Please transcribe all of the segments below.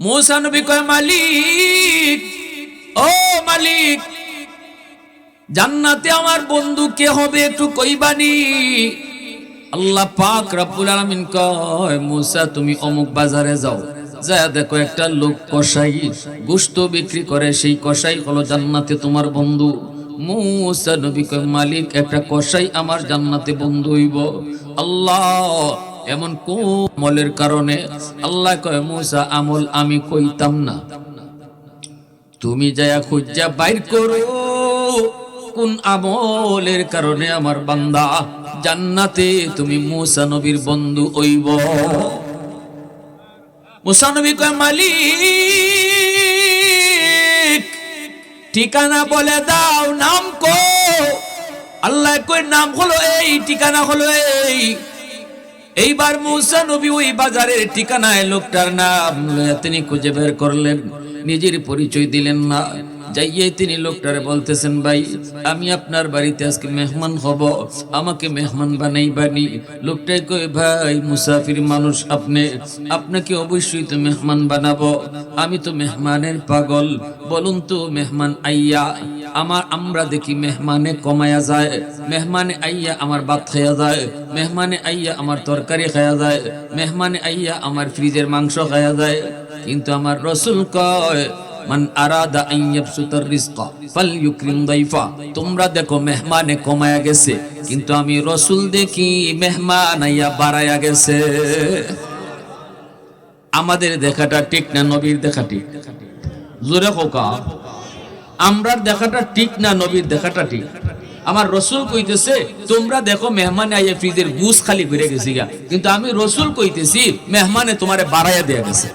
মুসা নবী কয়, মালিক, ও মালিক, জান্নাতে আমার বন্ধু কে হবে একটু কইবানি? আল্লাহ পাক রব্বুল আলামিন কয়, মুসা, তুমি অমুক বাজারে যাও। যা দেখো একটা লোক কসাই, গোস্ত বিক্রি করে, সেই কসাই হলো জান্নাতে তোমার বন্ধু। মুসা নবী কয়, মালিক, একটা কসাই আমার জান্নাতে বন্ধু হইব। আল্লাহ এমন কোন আমলের কারণে আল্লাহ কয়, মুসা, আমল আমি কইতাম না। তুমি যায়া খুঁজা বাইর করো। কোন আমলের কারণে আমার বান্দা জান্নাতে তুমি মুসা নবীর বন্ধু হইব? মুসা নবী কয়, মালিক, ঠিকানা বলে দাও, নাম কো। আল্লাহ কই নাম হলো এই, ঠিকানা হলো এই। এইবার মুসা নবী ওই বাজারের ঠিকানায় লোকটার নাম তিনি খুঁজে বের করলেন। নিজের পরিচয় দিলেন না। যাইয়ে তিনি লোকটারে বলতেছেন, ভাই, আমি আপনার বাড়িতে আজকে মেহমান হব, আমাকে মেহমান বানাই বানি লোকটাই কই ভাই, মুসাফির মানুষ আপনি, আপনাকে অবশ্যই তো মেহমান বানাবো। আমি তো মেহমানের পাগল, বলুন তো মেহমান আইয়া, আমার আমরা দেখি মেহমানে কমায়া যায়, মেহমানে আইয়া আমার ভাত খাইয়া যায়, মেহমানে আইয়া আমার তরকারি খাইয়া যায়, মেহমানে আইয়া আমার ফ্রিজের মাংস খাইয়া যায়। কিন্তু আমার রসুল কয় মান আরাদা আন ইয়াবসুতার রিজকা ফালইউকরিম দাইফা। তোমরা দেখো মেহমানে কমায়া গেছে, কিন্তু আমি রসুল দেখি মেহমান আইয়া বাড়ায়া গেছে। আমাদের দেখাটা ঠিক না নবীর দেখা জোরে কোকা আমরার দেখাটা ঠিক না নবীর দেখাটা ঠিক? আমার রসুল কইতেছে, তোমরা দেখো মেহমানে আইয়া ফ্রিজের গুস খালি করে গেছি গা। কিন্তু আমি রসুল কইতেছি, মেহমানে তোমারে বাড়াইয়া দেয়া গেছে।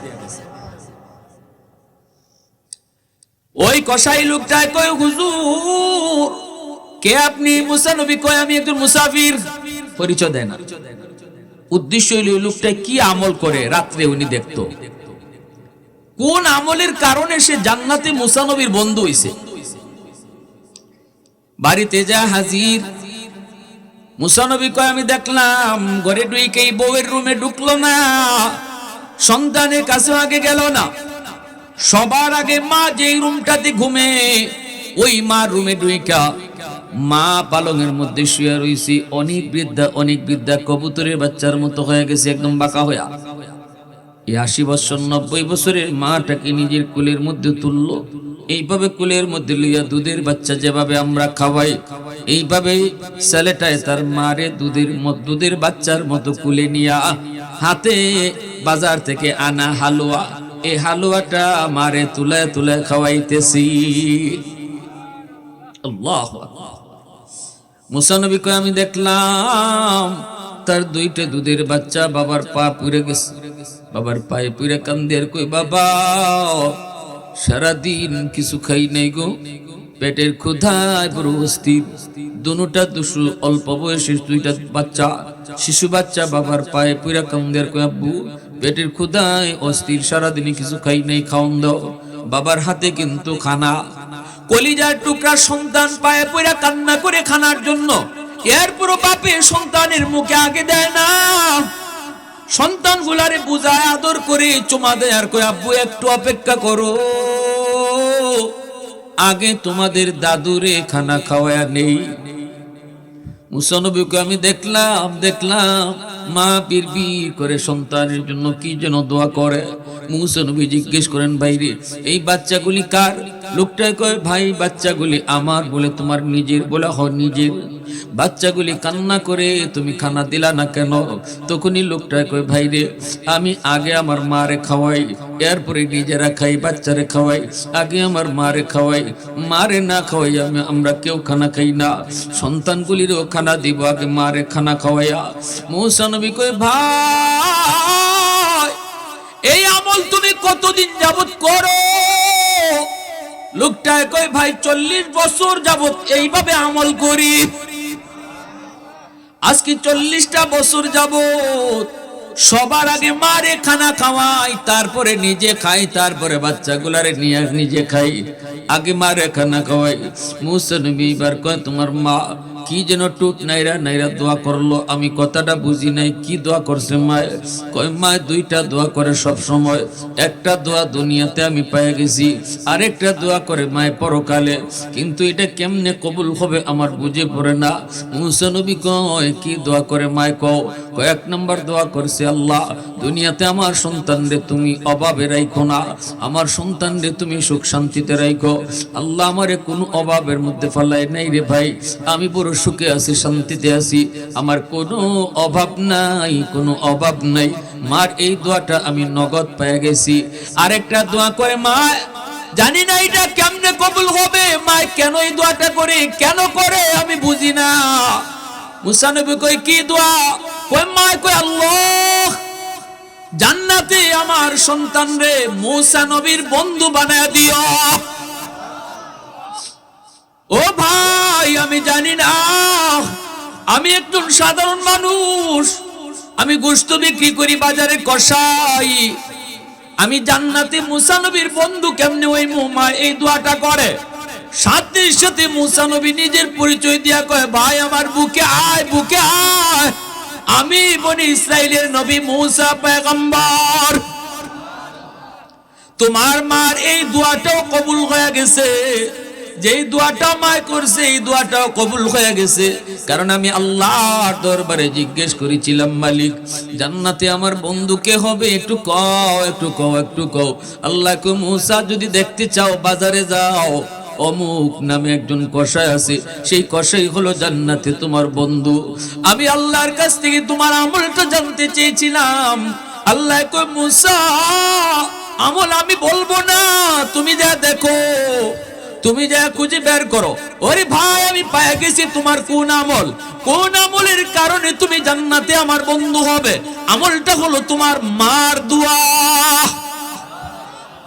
ওই কসাই লোকটায় কয়, হুজুর, কে আপনি? মুসা নবী কয়, আমি একজন মুসাফির। পরিচয় দেয় না। উদ্দেশ্য হইল লোকটা কি আমল করে, রাত্রে উনি দেখতো। কোন আমলের কারণে সে জান্নাতে মুসা নবীর বন্ধু হইছে? বাড়িতে যা হাজির মুসানবী কয়, আমি দেখলাম ঘরে ঢুকেই বউয়ের রুমে ঢুকলো না, সন্তানের কাছে আগে গেল না। সবার আগে মা যেই রুমটাতে ঘুমে, ওই মা রুমে ঢুইকা। মা পালঙের মধ্যে শুয়ে রইছি, অনেক বৃদ্ধা অনেক বৃদ্ধা, কবুতরের বাচ্চার মতো হয়ে গেছে, একদম বাঁকা হইয়া। আশি বছর, নব্বই বছরের মাটাকে নিজের কুলের মধ্যে তুললো। এইভাবে কুলের মধ্যে লইয়া দুধের বাচ্চা যেভাবে আমরা খাওয়াই, এইভাবে ছেলেটায় তার মারে দুধের দুধের বাচ্চার মতো কুলে নিয়া হাতে বাজার থেকে আনা হালুয়া। এই হালুয়াটা মারে তুলে তুলে খাওয়াইতেছি। আল্লাহ মুসানবী কয়, আমি দেখলাম তার দুইটা দুধের বাচ্চা বাবার পা পুড়ে গেছে। বাবার পায়ে পুড়ে কান্দের কই বাবা, সারাদিন কিছু খাই নাই গো। পেটের ক্ষুধায় বড় অস্থির। দুটা দুশু অল্প বয়সের দুইটা বাচ্চা, শিশু বাচ্চা বাবার পায়ে পুরা কান্দের কই আব্বু পেটের ক্ষুধায় অস্থির সারাদিনে কিছু খাই নাই, খাওন দাও। বাবার হাতে কিন্তু খানা। কলিজার টুকরা সন্তান পায়ে পড়া কান্না করে খানার জন্য। এরপর বাপে সন্তানের মুখে আগে দেয় না। সন্তান গুলারে বুঝায়, আদর করে, চুমা দেয় আর কই আব্বু, একটু অপেক্ষা করো। আগে তোমাদের দাদুরে খানা খাওয়া নেই। মুসানবীকে আমি দেখলাম দেখলাম। মা বীর করে সন্তানের জন্য কি যেন দোয়া করে। মুসানবী জিজ্ঞেস করেন বাইরে এই বাচ্চাগুলি কার? লোকটাই কয়, ভাই, বাচ্চাগুলি আমার বলে তোমার নিজের বলে হ নিজের। বাচ্চাগুলি কান্না করে, তুমি খানা দিলা না কেন? তখনই লোকটাই কয়, ভাই রে, আমি আগে আমার মারে খাওয়াই, এরপরে নিজেরা খাই, বাচ্চারে খাওয়াই। আগে আমার মারে খাওয়াই, মারে না খাওয়াই, আমি, আমরা কেউ খানা খাই না। সন্তানগুলিরও খানা দিব, আগে মারে খানা খাওয়াইয়া। মৌসানবী কয়, ভাই, এই আমল তুমি কতদিন যাবত করো? লোকটায় কই ভাই, চল্লিশ বছর যাবত এইভাবে আমল করি। আজকে চল্লিশটা বছর যাবত সবার আগে মারে খানা খাওয়াই, তারপরে নিজে খাই, তারপরে বাচ্চা বাচ্চাগুলারে নিয়ে নিজে খাই। আগে মারে খানা খাওয়াই। মুসলিম এবার কয়, তোমার মা কি যেন টুট নাইরা নাইরা দোয়া করল। আমি কথাটা বুঝি নাই, কি দোয়া করছে মায় কয় মায় দুইটা দোয়া করে সব সময়। একটা দোয়া দুনিয়াতে আমি পেয়ে গেছি, আরেকটা দোয়া করে মায় পরকালে। কিন্তু এটা কেমনে কবুল হবে আমার বুঝে পড়ে না। মুসা নবী কয়, কি দোয়া করে মায় কও? কয়েক নম্বর দোয়া করছে আল্লাহ, দুনিয়াতে আমার সন্তানরে তুমি অভাবে রাইখো না। আমার সন্তানরে তুমি সুখ শান্তিতে রাইখো। আল্লাহ আমারে কোনো অভাবের মধ্যে ফেলাই নাই রে ভাই। আমি বড় সুখে আছি, শান্তিতে আছি। আমার কোনো অভাব নাই, কোনো অভাব নাই। মার এই দোয়াটা আমি নগদ পেয়ে গেছি। আরেকটা দোয়া করে, মা, জানি না এটা কেমনে কবুল হবে। মা, কেন এই দোয়াটা করে, কেন করে, আমি বুঝি না। মুসানবী কই কি দোয়া? কই মা কই আল্লাহ, জান্নাতে আমার সন্তান রে, মুসা নবীর বন্ধু বানায় দিও। ও ভাই! আমি জানি না। আমি একজন সাধারণ মানুষ। আমি গোস্ত বিক্রি করি, বাজারে কষাই। আমি জান্নাতে মুসা নবীর বন্ধু কেমনে ওই মুমা এই দোয়াটা করে? সাথে সাথে মুসা নবী নিজের পরিচয় দিয়া কয়, ভাই, আমার বুকে আয় বুকে আয়। আমি বনি ইসরায়েলের নবী মুসা পেগম্বর তোমার মার এই দোয়াটাও কবুল হয়ে গেছে। যেই দোয়াটা মায় করছে, এই দোয়াটাও কবুল হয়ে গেছে। কারণ আমি আল্লাহর দরবারে জিজ্ঞেস করেছিলাম, মালিক, জান্নাতে আমার বন্ধু কে হবে? একটু কও একটু কও একটু কও। আল্লাহ মুসা যদি দেখতে চাও, বাজারে যাও। অমুক নামে একজন কষাই আছে, সেই কষাই হলো জান্নাতে তোমার বন্ধু। আমি আল্লাহর কাছ থেকে তোমার আমলটা জানতে চেয়েছিলাম। আল্লাহ কই মুসা, আমল আমি বলব না, তুমি যা দেখো। তুমি যা খুঁজে বের করো। ওরে ভাই, আমি পায়ে গেছি তোমার কোন আমল? কোন আমলের কারণে তুমি জান্নাতে আমার বন্ধু হবে? আমলটা হলো তোমার মার দোয়া।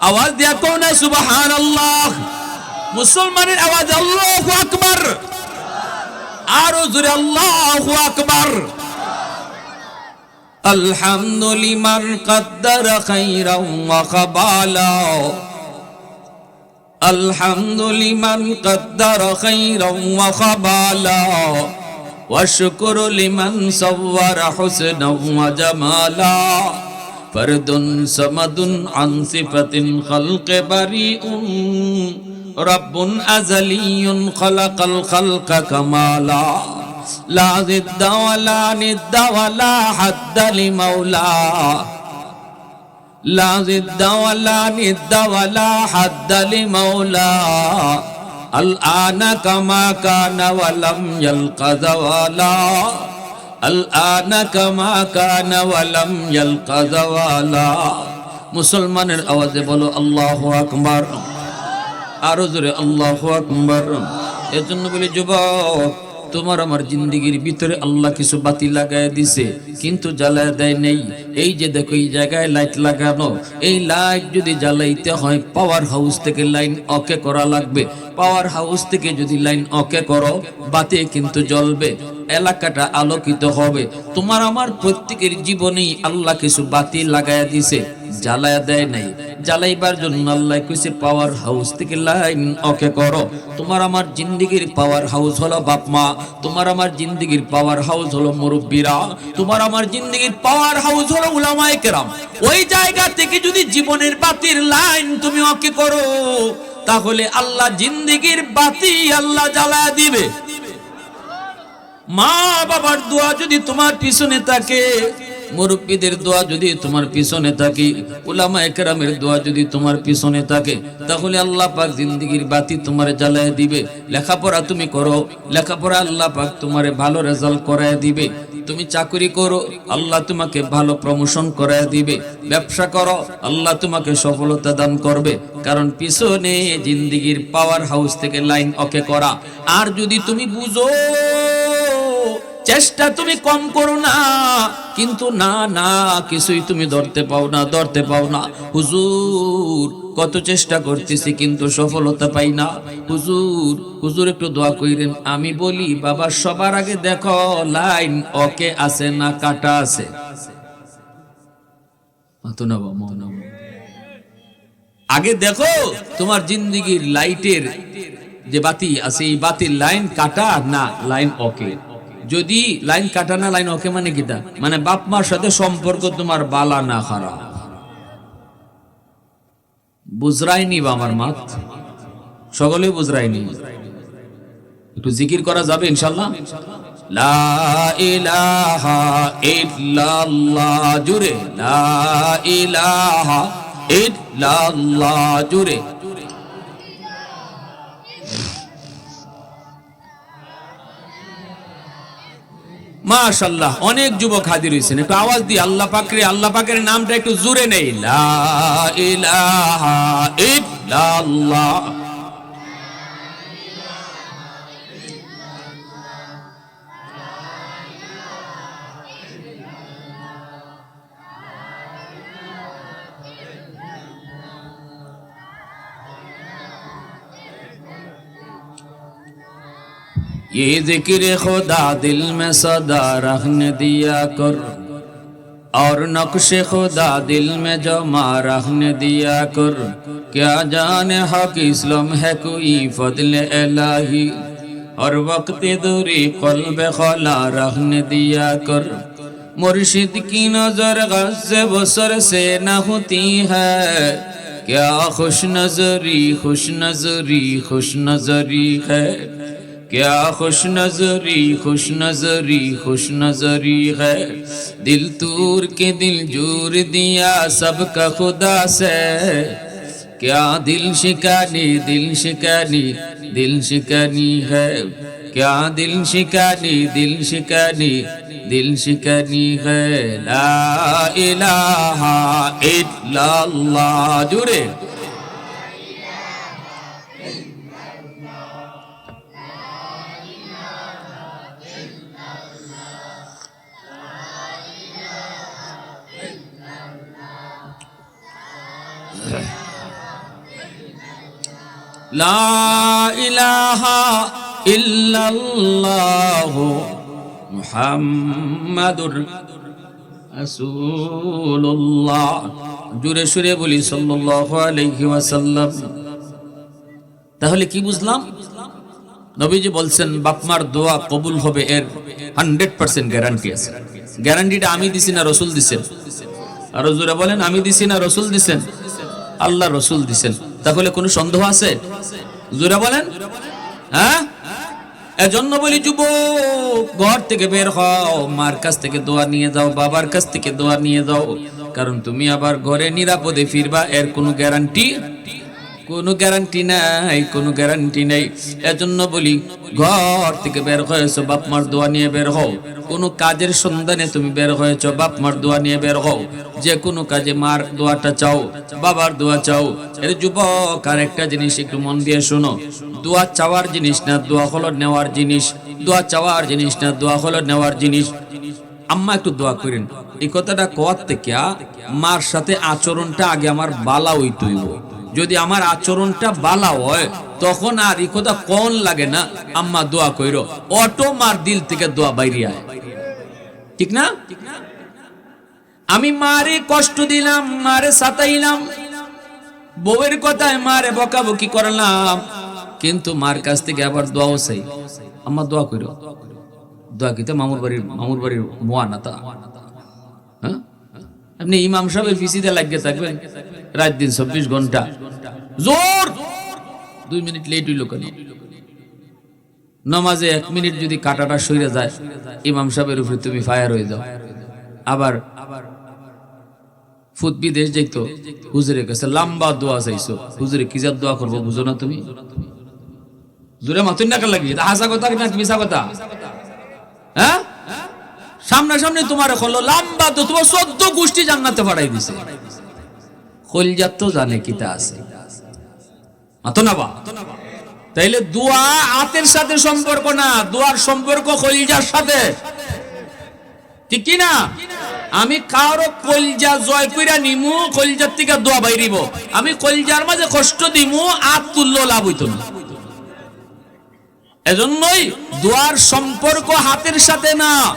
আওয়াজ দিয়া কোন সুবাহান আল্লাহ মুসলমানের আওয়াজ, আল্লাহ আকবর। আরও জোরে, আল্লাহ আকবর। আলহামদুলিমান কদ্দার খাইরা ওয়া খাবালা। الحمد لمن قدر خيرا وقبالا والشكر لمن صور حسنا وجمالا فرد صمد عن صفة خلق بريء رب أزلي خلق الخلق كمالا لا ضد ولا ند ولا حد لمولى لا ضد ولا ند ولا حد لمولى الآن كما كان ولم يلق زوالا الآن كما كان ولم يلق زوالا মুসলমানের আওয়াজে বলো আল্লাহ আকবার আরো জোরে আল্লাহ আকবার এর জন্য বলি যুবক তোমার আমার জিন্দিগির ভিতরে আল্লাহ কিছু বাতি লাগায় দিছে, কিন্তু জ্বালায় দেয় নেই। এই যে দেখো, এই জায়গায় লাইট লাগানো, এই লাইট যদি জ্বালাইতে হয় পাওয়ার হাউস থেকে লাইন অকে করা লাগবে। পাওয়ার হাউস থেকে যদি লাইন অকে করো, বাতি কিন্তু জ্বলবে, এলাকাটা আলোকিত হবে। তোমার আমার প্রত্যেকের জীবনেই আল্লাহ কিছু বাতি লাগায়া দিছে। জ্বালায়া দেয় নাই। জ্বালাইবার জন্য আল্লাহ কইছে পাওয়ার হাউস থেকে লাইন ওকে করো। তোমার আমার জিন্দিগির পাওয়ার হাউস হলো বাপ মা, তোমার আমার জিন্দিগির পাওয়ার হাউস হলো মুরব্বীরা, তোমার আমার জিন্দিগির পাওয়ার হাউস হলো উলামায়ে কেরাম। ওই জায়গা থেকে যদি জীবনের বাতির লাইন তুমি ওকে করো, তাহলে আল্লাহ জিন্দিগির বাতি আল্লাহ জ্বালায়া দিবে। মা বাবার দোয়া যদি তোমার পিছনে থাকে মুরব্বীদের দোয়া যদি তোমার পিছনে থাকে উলামা একরামের দোয়া যদি তোমার পিছনে থাকে, তাহলে আল্লাহ পাক জিন্দিগির বাতি তোমার জ্বালায় দিবে। লেখাপড়া তুমি করো, লেখাপড়া আল্লাহ পাক তোমারে ভালো রেজাল্ট করায় দিবে। তুমি চাকরি করো, আল্লাহ তোমাকে ভালো প্রমোশন করায় দিবে। ব্যবসা করো, আল্লাহ তোমাকে সফলতা দান করবে। কারণ পিছনে জিন্দিগির পাওয়ার হাউস থেকে লাইন ওকে করা। আর যদি তুমি বুঝো চেষ্টা তুমি কম করো না, কিন্তু না না, কিছুই তুমি ধরতে পাও না, ধরতে পাও না। হুজুর, কত চেষ্টা করতেছি, কিন্তু সফলতা পাই না। হুজুর হুজুর একটু দোয়া কইরেন, আমি বলি, বাবা, সবার আগে দেখো, লাইন ওকে আছে না কাটা আছে। আগে দেখো, তোমার জিন্দিগির লাইটের যে বাতি আছে, এই বাতির লাইন কাটা না, লাইন ওকে। যদি লাইন কাটা না, লাইন ওকে মানে কিটা মানে বাপ মার সাথে সম্পর্ক তোমার বালা না খারাপ। বুঝরাইনি বা মাত? সকলেই বুঝরাইনি। একটু জিকির করা যাবে ইনশাল্লাহ? লা ইলাহা ইল্লাল্লাহ লা ইলাহা জুরে মাশাল্লাহ অনেক যুবক হাজির হয়েছেন একটু আওয়াজ দিয়ে আল্লাহ পাকরে, আল্লাহ পাকের নামটা একটু জুড়ে নেই। লা ইলাহা ইল্লাল্লাহ। یہ ذکر خدا دل میں صدا رہنے دیا کر اور نقش خدا دل میں جمع رہنے دیا کر کیا جان حق اسلم ہے کوئی فضل الہی اور وقت دوری قلب خلا رہنے دیا کر مرشد کی نظر غز بسر سے نہ ہوتی ہے کیا خوش نظری خوش نظری خوش نظری ہے क्या खुश नजरी खुश नजरी खुश नजरी है। दिल तूर के दिल जूर दिया सबका खुदा से। क्या दिल शिकानी दिल शिकानी दिल शिकानी है। क्या दिल शिकानी दिल शिकानी दिल शिकानी है। ला इलाहा इल्लल्लाह, जुड़े। লা ইলাহা জুরে সুরে বলি ওয়াসাল্লাম। তাহলে কি বুঝলাম? নবীজি বলছেন বাপমার দোয়া কবুল হবে, এর হান্ড্রেড পার্সেন্ট গ্যারান্টি আছে। গ্যারান্টিটা আমি দিছি না, রসুল দিছেন। আর জোরে বলেন, আমি দিছি না, রসুল দিছেন। আল্লাহ রসুল দিছেন। তাহলে কোনো সন্দেহ আছে? জোরা বলেন। হ্যাঁ? এজন্য বলি যুব ঘর থেকে বের হও, মার কাছ থেকে দোয়া নিয়ে যাও, বাবার কাছ থেকে দোয়া নিয়ে যাও। কারণ তুমি আবার ঘরে নিরাপদে ফিরবা, এর কোনো গ্যারান্টি কোনো গ্যারান্টি নাই, কোনো গ্যারান্টি নেই। এজন্য বলি, ঘর থেকে বের হয়েছো বাপ মার দোয়া নিয়ে বের হও। কোনো কাজের সন্ধানে তুমি বের হয়েছো বাপ মার দোয়া নিয়ে বের হও। যে কোনো কাজে মার দোয়াটা চাও, বাবার দোয়া চাও। এর যুবক আর একটা জিনিস একটু মন দিয়ে শোনো। দোয়া চাওয়ার জিনিস না, দোয়া হলো নেওয়ার জিনিস। দোয়া চাওয়ার জিনিস না, দোয়া হলো নেওয়ার জিনিস। আম্মা একটু দোয়া করেন। এই কথাটা কোয়ার থেকে মার সাথে আচরণটা আগে আমার বালা ওই তৈব যদি আমার আচরণটা বালা হয়, তখন আর এই কথা কোন লাগে না। আম্মা দোয়া কইর, অটো মার দিল থেকে দোয়া বাইরে আয়। ঠিক না? আমি মারে কষ্ট দিলাম, মারে সাতাইলাম। বউয়ের কথায় মারে বকাবকি করলাম, কিন্তু মার কাছ থেকে আবার দোয়াও চাই। আম্মা দোয়া কইর। দোয়া কিতে মামুর বাড়ির মামুর বাড়ির মোয়া না তা হ্যাঁ? আপনি ইমাম সাহেবের পিসিতে লাগিয়ে থাকবেন। রাত দিন চব্বিশ ঘণ্টা। জোর! দুই মিনিট লেট হইল কেন? নমাজে এক মিনিট যদি কাটাটা সরে যায়, ইমাম সাহেবের উপরে তুমি ফায়ার হয়ে যাও। আবার ফুট বিদেশ যাইতো হুজুরের কাছে লম্বা দোয়া চাইছো। হুজুরে কি যা দোয়া করব বুঝো না তুমি? জোরে মাতুন না লাগি হাসা কথা না মিশা কথা? হ্যাঁ? সামনাসামনি তোমার হলো লম্বা তো তোমার চোদ্দ গোষ্ঠী জান্নাতে পাঠাই দিছে। খলজাত তো জানে কিতা আছে। তাইলে দোয়া আতের সাথে সম্পর্ক না, দোয়ার সম্পর্ক খলিজার সাথে। ঠিক না? আমি কারও কলজা জয় কইরা নিমু, কলজার থেকে দোয়া বাইরিব। আমি কলজার মাঝে কষ্ট দিমু, আত তুল্য লাভ হইতো না। এজন্যই দোয়ার সম্পর্ক হাতের সাথে না।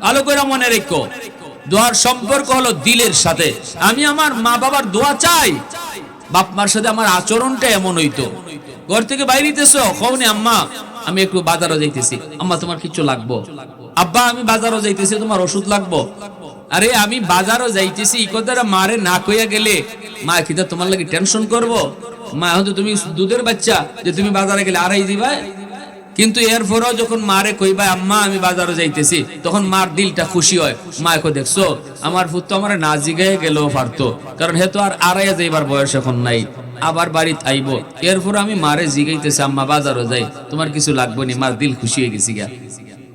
ভালো করে মনে রেখো, দোয়ার সম্পর্ক হলো দিলের সাথে। আমি আমার মা বাবার দোয়া চাই। বাপ মার সাথে আমার আচরণটা এমন হইতো। ঘর থেকে বাইরে দিতেছ কৌনি আম্মা, আমি একটু বাজারও যাইতেছি। আম্মা, তোমার কিছু লাগবো? আব্বা, আমি বাজারও যাইতেছি, তোমার ওষুধ লাগবো? আরে, আমি বাজারও যাইতেছি, ই কথাটা মারে না কইয়া গেলে মা কিতা তোমার লাগে টেনশন করব? মা হয়তো তুমি দুধের বাচ্চা, যে তুমি বাজারে গেলে আড়াই দিবা? কিন্তু এরপরেও যখন মারে কইবা আম্মা, আমি বাজারে যাইতেছি। তখন মার দিলটা খুশি হয়। মা এখন দেখছ? আমার পুত্র আমার না জিগায় গেলেও পারতো। কারণ হে তো আর আড়াইয়া যাইবার বয়স এখন নাই। আবার বাড়িতে আইব। এরপর আমি মারে জিগাইতেছি, আম্মা, বাজারও যাই। তোমার কিছু লাগবে নি? মার দিল খুশি হয়ে গেছি গা।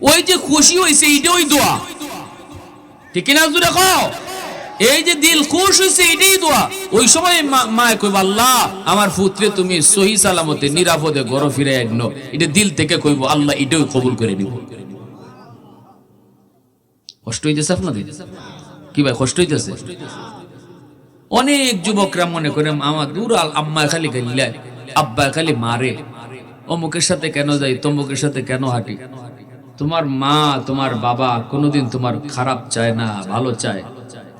ওই যে খুশি হয়েছে এইটা ওই দোয়া। ঠিক কিনা জুড়ে কও এই যে দিল খুশ হয়েছে এটাই দোয়া। ওই সময় মা- কইব, আল্লাহ, আমার পুত্রে তুমি সহি সালামতে, নিরাপদে ঘর ফিরে একনো এটা দিল থেকে কইব, আল্লাহ, এটাও কবুল করে নিব। কষ্ট হইতেছে আপনাদের? কি ভাই, কষ্ট হইতেছে? অনেক যুবকরা মনে করে আমার দূর আম্মা খালি গাইলায় আব্বা খালি মারে। অমুকের সাথে কেন যাই, তমুকের সাথে কেন হাঁটি? তোমার মা, তোমার বাবা কোনোদিন তোমার খারাপ চায় না, ভালো চায়।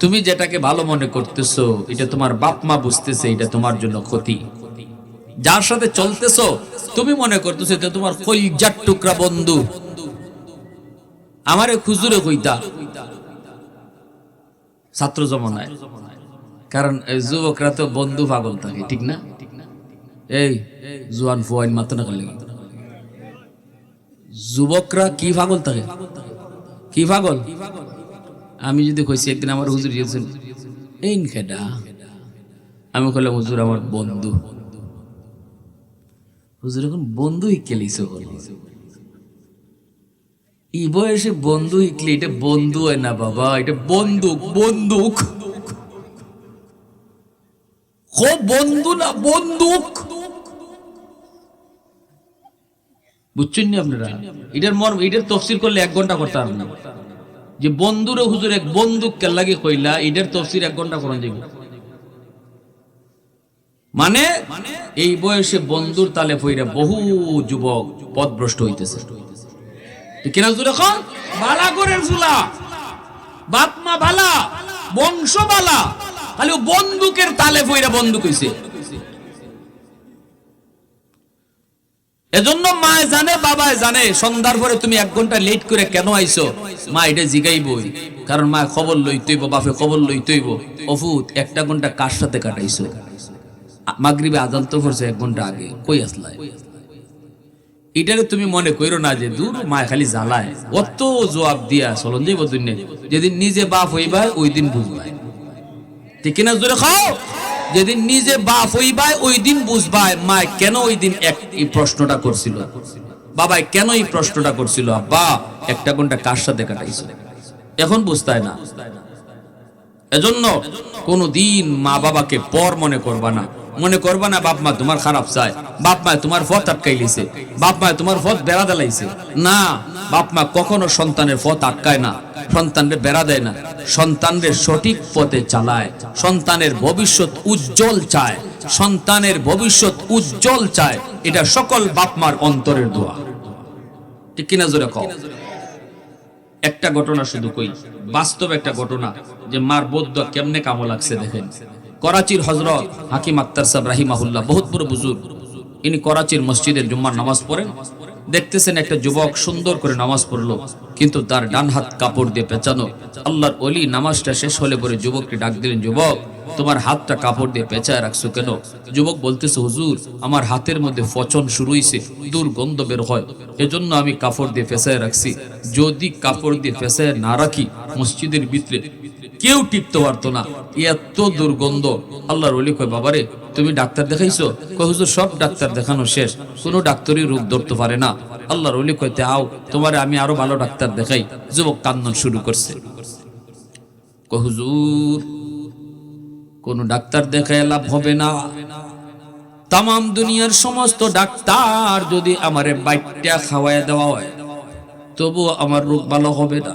তুমি যেটাকে ভালো মনে করতেছো, এটা তোমার বাপ মা বুঝতেছে, এটা তোমার জন্য ক্ষতি। যার সাথে চলতেছো, তুমি মনে করতেছো এটা তোমার কইজার টুকরা বন্ধু। আমারে খুজুরে কইতা। ছাত্র জমানায়। কারণ যুবকরা তো বন্ধু পাগল থাকে, ঠিক না? এই, জুয়ান ফুয়াইন মাত্র না করলে যুবকরা কি পাগল থাকে? কি পাগল? আমি যদি কইছি, একদিন আমার হুজুর দিয়েছেন এই খেডা আমি কইলাম, হুজুর আমার বন্ধু। হুজুর এখন বন্ধু হিকেলিছে এই বয়সে বন্ধু হিকলে এটা বন্ধু হয় না বাবা, এটা বন্দুক বন্দুক। বন্ধু না বন্দুক। বুঝছেন আপনারা? এটার মর্ম, এটার তফসিল করলে এক ঘণ্টা করতে পারবেন যে বন্ধুরে হুজুর এক বন্দুক কে লাগে কইলা, এটার তফসিল এক ঘণ্টা করা যাবে মানে এই বয়সে বন্ধুর তালে ফইরা বহু যুবক পথভ্রষ্ট হইতেছে। কিনা হুজুর এখন? বালা করেন ফুলা। বাপ মা বালা বংশ বালা খালি বন্দুকের তালে ফইরা বন্দুক হইছে। এজন্য মায় জানে বাবায় জানে। সন্ধ্যার পরে তুমি এক ঘণ্টা লেট করে কেন আইছো? মা এটা জিগাইবই। কারণ মা খবর লইতইব, বাপে খবর লইতইব। অফুত একটা ঘণ্টা কার সাথে কাটাইছো? মাগরিবে আজান তো করছে এক ঘণ্টা আগে। কই আসলাই এটারে তুমি মনে কইরো না যে দূর, মা খালি জ্বালায়। অত জবাব দিয়া চলন যাইব দুনিয়া যেদিন নিজে বাপ হইবা ওই দিন বুঝবাই। ঠিক কিনা জোরে খাও যেদিন নিজে বাপ হইবাই, ওই দিন বুঝবাই, মা কেন ওই দিন এক এই প্রশ্নটা করছিল? বাবাই কেন এই প্রশ্নটা করছিল? আব্বা, একটা ঘণ্টা কার সাথে কাটাইছো? এখন বুঝতায় না। এজন্য কোনো দিন মা বাবাকে পর মনে করবা না। মনে করবা না, বাপ মা তোমার খারাপ চায়। বাপ মা তোমার পথ আটকাই লিছে। বাপ মা তোমার পথ বেড়া দেলাইছে। না, বাপ মা কখনো সন্তানের পথ আটকায় না। সন্তানের বেড়া দেয় না। সন্তানদের সঠিক পথে চালায়। সন্তানের ভবিষ্যৎ উজ্জ্বল চায়। সন্তানের ভবিষ্যৎ উজ্জ্বল চায়। এটা সকল বাপ মার অন্তরের দোয়া। ঠিক কিনা জোরে কও? একটা ঘটনা শুধু কই। বাস্তব একটা ঘটনা যে মার বৌদ্ধ কেমনে কামো লাগছে দেখেন। করাচির হজরত হাকিম আক্তার সাহেব রাহিমাহুল্লাহ, বহুত বড় বুজুর্গ। ইনি করাচির মসজিদের জুম্মার নামাজ পড়েন। দেখতেছেন একটা যুবক সুন্দর করে নামাজ পড়ল, কিন্তু তার ডান হাত কাপড় দিয়ে পেঁচানো। আল্লাহর অলি নামাজটা শেষ হলে পরে যুবককে ডাক দিলেন, যুবক, তোমার হাতটা কাপড় দিয়ে পেঁচায় রাখছো কেন? যুবক বলতেছে, হুজুর, আমার হাতের মধ্যে ফচন শুরু হয়েছে দুর্গন্ধ বের হয়, এজন্য আমি কাপড় দিয়ে পেঁচায় রাখছি। যদি কাপড় দিয়ে পেঁচায় না রাখি, মসজিদের ভিতরে কেউ টিপতে পারতো না। এত দুর্গন্ধ। আল্লাহর অলি কয়, বাবারে, তুমি ডাক্তার দেখাইছো? কয় সব ডাক্তার দেখানো শেষ। কোনো ডাক্তারই রোগ ধরতে পারে না। আল্লাহর অলি কইতে আও, তোমারে আমি আরও ভালো ডাক্তার দেখাই। যুবক কান্দন শুরু করছে। কয় কোন ডাক্তার দেখায় লাভ হবে না। তাম দুনিয়ার সমস্ত ডাক্তার যদি আমারে বাইটটা খাওয়ায় দেওয়া হয় তবু আমার রোগ ভালো হবে না।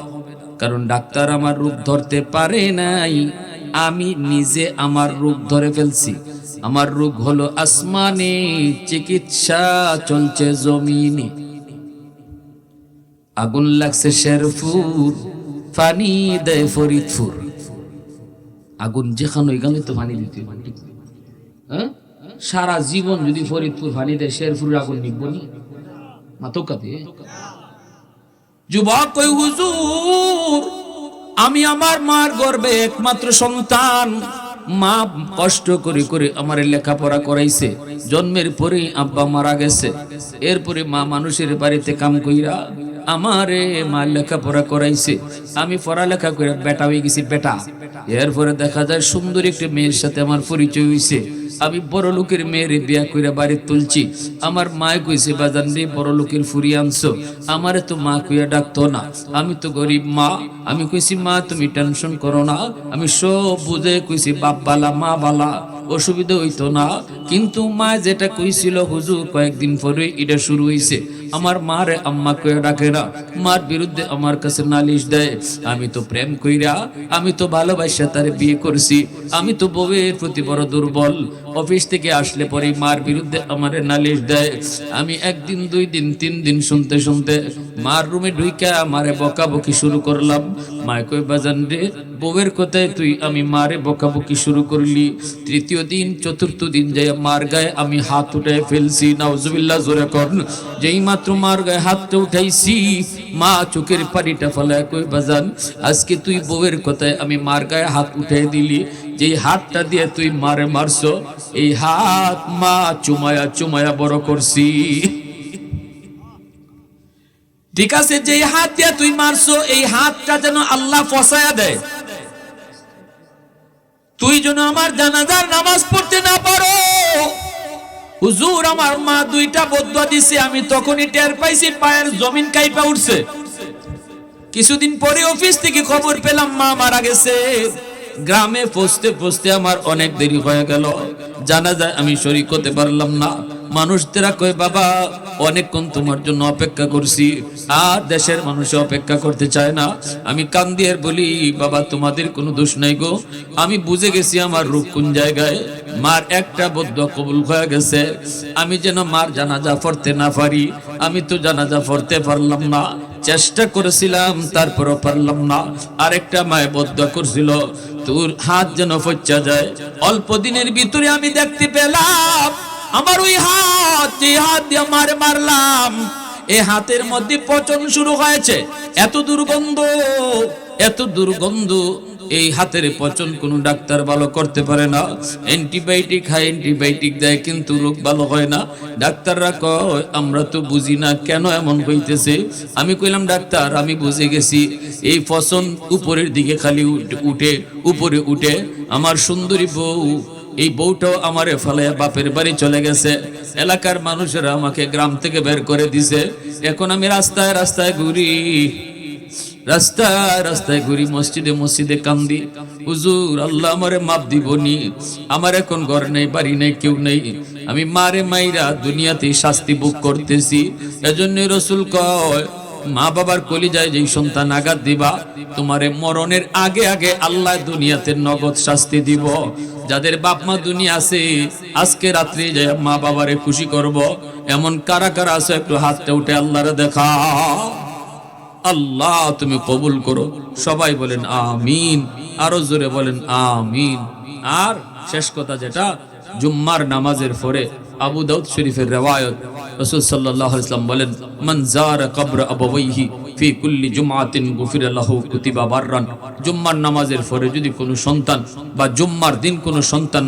কারণ ডাক্তার আমার রোগ ধরতে পারে নাই। আমি নিজে আমার রোগ ধরে ফেলছি। আমার রোগ হলো আসমানে, চিকিৎসা চলছে জমিনে। আগুন লাগছে শেরফুর পানি দেয় ফরিদপুর। আগুন যেখানে ওইখানে তো পানি দিতে? হ্যাঁ? সারা জীবন যদি ফরিদপুর ফানি দেয় শেরপুর আগুন নিবনি। মাতকাতে যুবক হুজুর, আমি আমার মার গর্বে একমাত্র সন্তান। মা কষ্ট করে করে আমার লেখাপড়া করাইছে। জন্মের পরে আব্বা মারা গেছে। এরপরে মা মানুষের বাড়িতে কাম কইরা আমারে মা লেখাপড়া করাইছে। আমি পড়ালেখা করে বেটা হয়ে গেছি, বেটা। এরপরে দেখা যায় সুন্দর একটি মেয়ের সাথে আমার পরিচয় হইছে। আমি বড় লোকের মেয়েরে বিয়া করে বাড়ি তুলছি। আমার মায় কইছে, বাজান রে, বড় লোকের ফুরি আনছো। আমারে তো মা কইয়া ডাকতো না। আমি তো গরিব মা। আমি কইছি, মা, তুমি টেনশন করো না। আমি সব বুঝে কইছি, বাপ বালা, মা বালা, অসুবিধা হইতো না। কিন্তু মা যেটা কইছিল হুজুর কয়েকদিন পরে এটা শুরু হইছে। আমার মারে আম্মা কইয়া ডাকে না। মার বিরুদ্ধে আমার কাছে নালিশ দেয়। আমি তো প্রেম কইরা, আমি তো ভালোবাসা তারে বিয়ে করছি। আমি তো বউয়ের প্রতি বড় দুর্বল। অফিস থেকে আসলে পরে মার বিরুদ্ধে আমারে নালিশ দেয়। আমি একদিন, দুই দিন, তিন দিন শুনতে শুনতে মার রুমে ঢুইকা মারে বকাবকি শুরু করলাম। মায় কই বাজান রে বউয়ের কথায় তুই আমি মারে বকাবকি শুরু করলি। তৃতীয় দিন, চতুর্থ দিন যাই মার গায়ে আমি হাত উঠে ফেলছি। নাউজুবিল্লাহ, জোরে কর। যেই মাত্র মার গায়ে হাতটা উঠাইছি, মা চোখের পানিটা ফলায় কই বাজান? আজকে তুই বউয়ের কথায় আমি মার গায়ে হাত উঠাই দিলি। যেই হাতটা দিয়ে তুই মারে মারছো, এই হাত মা চুমায়া চুমায়া বড় করছি। ঠিক আছে যে হাত দিয়ে তুই মারছো, এই হাতটা যেন আল্লাহ ফসায়া দেয়। তুই যেন আমার জানাজার নামাজ পড়তে না পারো। হুজুর, আমার মা দুইটা বদুয়া দিছে, আমি তখনই টের পাইছি পায়ের জমিন কাইপা উঠছে। কিছুদিন পরে অফিস থেকে খবর পেলাম, মা মারা গেছে। গ্রামে পৌঁছতে পৌঁছতে আমার অনেক দেরি হয়ে গেল। জানা আমি শরিক হতে পারলাম না। মানুষদেরা কয়, বাবা, অনেকক্ষণ তোমার জন্য অপেক্ষা করছি। আর দেশের মানুষ অপেক্ষা করতে চায় না। আমি কান্দিয়ার বলি, বাবা, তোমাদের কোনো দোষ নাই গো। আমি বুঝে গেছি আমার রূপ কোন জায়গায়। মার একটা বদ্ধ কবুল হয়ে গেছে। আমি যেন মার জানাজা পড়তে না পারি। আমি তো জানাজা পড়তে পারলাম না। চেষ্টা করেছিলাম, তারপরও পারলাম না। আরেকটা মায় বদ্ধ করছিল। তোর হাত যেন ফচ্চা যায়। অল্প দিনের ভিতরে আমি দেখতে পেলাম আমার ওই হাত, যে হাত দিয়ে মারে মারলাম এই হাতের মধ্যে পচন শুরু হয়েছে। এত দুর্গন্ধ এত দুর্গন্ধ, এই হাতের পচন কোনো ডাক্তার ভালো করতে পারে না। অ্যান্টিবায়োটিক খায় অ্যান্টিবায়োটিক দেয়, কিন্তু রোগ ভালো হয় না। ডাক্তাররা কয়, আমরা তো বুঝি না কেন এমন হইতেছে? আমি কইলাম, ডাক্তার, আমি বুঝে গেছি। এই পচন উপরের দিকে খালি উঠে, উপরে উঠে। আমার সুন্দরী বউ এই বউটাও আমারে ফালাইয়া বাপের বাড়ি চলে গেছে। এলাকার মানুষেরা আমাকে গ্রাম থেকে বের করে দিছে। এখন আমি রাস্তায় রাস্তায় ঘুরি। রাস্তায় রাস্তায় ঘুরি, মসজিদে মসজিদে কান্দি। হুজুর, আল্লাহ আমারে মাপ দিবনি। আমার এখন ঘর নেই, বাড়ি নেই, কেউ নেই। আমি মারে মাইরা দুনিয়াতে শাস্তি ভোগ করতেছি। এজন্য রসুল কয়, মা বাবার কলিজায় যেই সন্তান আঘাত দিবা, তোমারে মরণের আগে আগে আল্লাহ দুনিয়াতে নগদ শাস্তি দিব। যাদের বাপ মা দুনিয়া আছে, আজকে রাত্রে যে মা বাবারে খুশি করব। এমন কারা কারা আছে, একটু হাতটা উঠে আল্লাহরে দেখা। আল্লাহ, তুমি কবুল করো। সবাই বলেন আমিন, আরও জোরে বলেন আমিন। আর শেষ কথা যেটা, জুম্মার নামাজের পরে আবু দাউদ শরীফের রেওয়ায়ত, রাসূল সাল্লাল্লাহু আলাইহি ওয়াসাল্লাম বলেন, মান যারা কবর আবাওয়াইহি ফি কুল্লি জুমআতিন গুফিরা লাহু কুতিবা বাররান। জুম্মার নামাজের পরে যদি কোনো সন্তান বা জুম্মার দিন কোনো সন্তান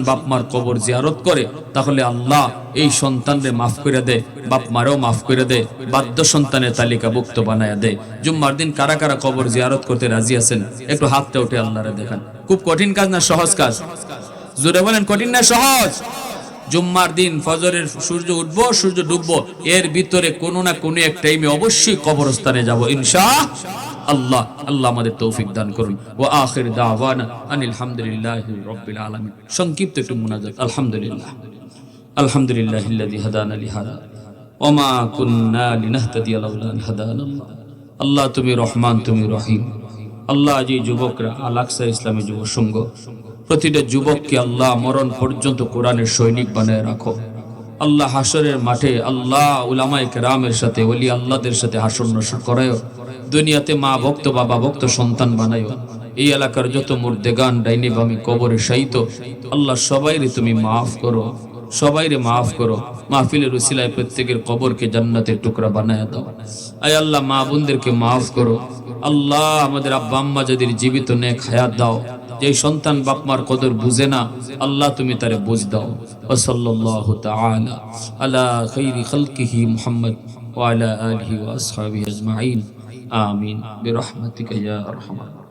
কবর জিয়ারত করে, তাহলে আল্লাহ এই সন্তানরে মাফ করে মাফ করে সন্তানের তালিকাভুক্ত বানায় দেয় জুম্মার দিন কারা কারা কবর জিয়ারত করতে রাজি আছেন, একটু হাতটা উঠে আল্লাহরে দেখান। খুব কঠিন কাজ না সহজ কাজ? জোরে বলেন, কঠিন না সহজ? জুম্মার দিন ফজরের সূর্য উঠবো, সূর্য ডুববো, এর ভিতরে কোনো না কোনো এক টাইমে অবশ্যই কবরস্থানে যাব ইনশা আল্লাহ আল্লাহ আমাদের তৌফিক দান করুন। ও আখির দাওয়ানা আনিল হামদুলিল্লাহি রাব্বিল আলামিন। সংক্ষিপ্ত একটু মুনাজাত। আলহামদুলিল্লাহ। আলহামদুলিল্লাহ আল্লাযী হাদানা লিহাদা ওমা কুন্না লিনাহতাদিয়া লাউলা আন হাদানা আল্লাহ। আল্লাহ, তুমি রহমান, তুমি রহিম। আল্লাহ যে যুবকরা আলাকসা ইসলামী যুব সংঘ প্রতিটা যুবককে আল্লাহ মরণ পর্যন্ত কোরআনের সৈনিক বানায় রাখো। আল্লাহ হাসরের মাঠে আল্লাহ উলামায়ে কেরামের সাথে, ওলি আল্লাহদের সাথে হাসর নসর করায়ও দুনিয়াতে মা ভক্ত, বাবা ভক্ত, সন্তান বানায়ও এই এলাকার যত মুর্দেগান, ডাইনি বামি, কবরে শায়িত, আল্লাহ সবাইরে তুমি মাফ করো, সবাইরে মাফ করো। মাহফিলের উসিলায় প্রত্যেকের কবরকে জান্নাতের টুকরা বানায় দাও। আয় আল্লাহ, মা বোনদেরকে মাফ করো। আল্লাহ আমাদের আব্বা আম্মা যাদের জীবিত নেক হায়াত দাও। যে সন্তান বাপমার কদর বুঝে না, আল্লাহ তুমি তারে বুঝ দাও। ওসল্লাহ আলা খাইরি খালকিহি আজমাইন। আমিন। বিরহমাতিকা ইয়া আরহামার